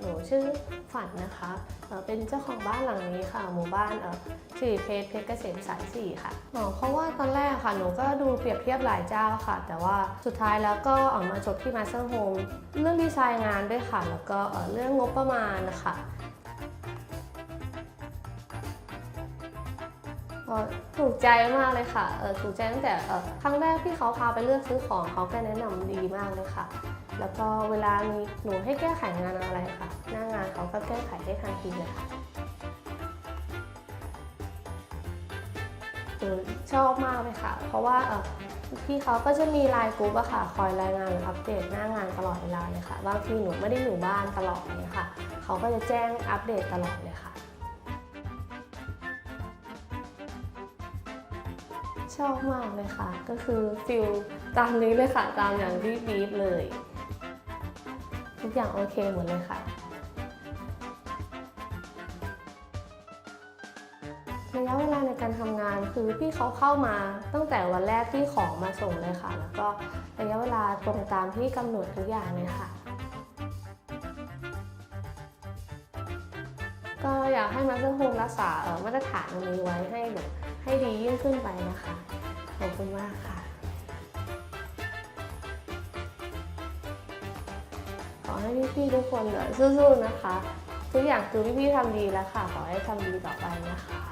หนูชื่อฝันนะคะเป็นเจ้าของบ้านหลังนี้ค่ะ หมู่บ้านเอ่อสิริเพชรเพชรเกษมสายสี่ค่ะอ๋อเพราะว่าตอนแรกค่ะหนูก็ดูเปรียบเทียบหลายเจ้าค่ะ แต่ว่าสุดท้ายแล้วก็ออกมาจบที่มาสเตอร์โฮมเรื่องดีไซน์งานด้วยค่ะ แล้วก็เรื่องงบประมาณนะคะ ถูกใจมากเลยค่ะเออถูกใจตั้งแต่เออครั้งแรกที่เขาพาไปเลือกซื้อของเขาก็แนะนำดีมากเลยค่ะ แล้วก็เวลามีหนูให้แก้ไขงานอะไรค่ะ หน้างานเขาก็แก้ไขได้ทันทีเลยค่ะหนูชอบมากเลยค่ะ เพราะว่าเออพี่เขาก็จะมีไลน์กรุ๊ปอะค่ะ คอยรายงานหรืออัปเดตหน้างานตลอดเวลาเลยค่ะ บางทีหนูไม่ได้อยู่บ้านตลอดเลยค่ะ เขาก็จะแจ้งอัปเดตตลอดเลยค่ะ ชอบมากเลยค่ะ ก็คือฟิลตามนี้เลยค่ะ ตามอย่างที่บีฟเลย ทุกอย่างโอเคหมดเลยค่ะระยะเวลาในการทำงานคือพี่เขาเข้ามาตั้งแต่วันแรกที่ของมาส่งเลยค่ะ แล้วก็ระยะเวลาตรงตามที่กำหนดทุกอย่างเลยค่ะ ก็อยากให้มาสเตอร์โฮมรักษามาตรฐานตรงนี้ไว้ให้แบบให้ดียิ่งขึ้นไปนะคะ ขอบคุณมากค่ะ ขอให้พี่ๆทุกคนเอ่อสู้ๆนะคะ ทุกอย่างคือพี่ๆทำดีแล้วค่ะ ขอให้ทำดีต่อไปนะคะ